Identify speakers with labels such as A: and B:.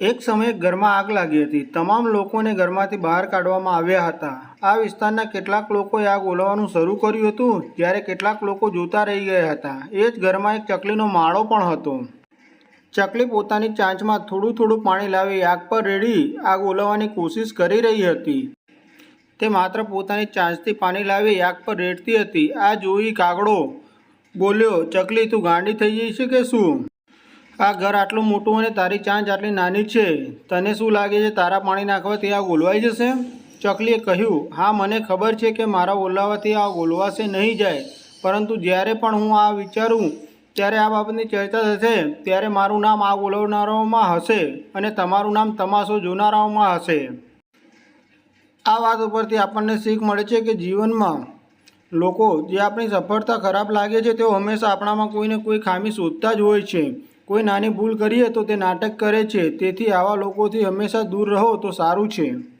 A: એક સમયે ઘરમાં આગ લાગી હતી. તમામ લોકોને ઘરમાંથી બહાર કાઢવામાં આવ્યા હતા. આ વિસ્તારના કેટલાક લોકોએ આગ ઓલવવાનું શરૂ કર્યું હતું, જ્યારે કેટલાક લોકો જોતા રહી ગયા હતા. એ જ ઘરમાં એક ચકલીનો માળો પણ હતો. ચકલી પોતાની ચાંચમાં થોડું થોડું પાણી લાવી આગ પર રેડી આગ ઓલવવાની કોશિશ કરી રહી હતી. તે માત્ર પોતાની ચાંચથી પાણી લાવી આગ પર રેડતી હતી. આ જોઈ કાગડો બોલ્યો, ચકલી, તું ગાંડી થઈ છે કે શું? આ ઘર આટલું મોટું અને તારી ચાંચ આટલી નાની છે. તને શું લાગે છે તારા પાણી નાખવાથી આ ગોલવાઈ જશે? ચકલીએ કહ્યું, હા, મને ખબર છે કે મારા ઓલાવાથી આ ગોલવાશે નહીં જાય. પરંતુ જ્યારે પણ હું આ વિચારું, ત્યારે આ બાબતની ચર્ચા થશે, ત્યારે મારું નામ આ ઓલવનારાઓમાં હશે અને તમારું નામ તમાશો જોનારાઓમાં હશે. આ વાત ઉપરથી આપણને શીખ મળે છે કે જીવનમાં લોકો જે આપણી સફળતા ખરાબ લાગે છે તેઓ હંમેશા આપણામાં કોઈને કોઈ ખામી શોધતા જ હોય છે. કોઈ નાની ભૂલ કરીએ તો તે નાટક કરે છે. તેથી આવા લોકોથી હંમેશા દૂર રહો તો સારું છે.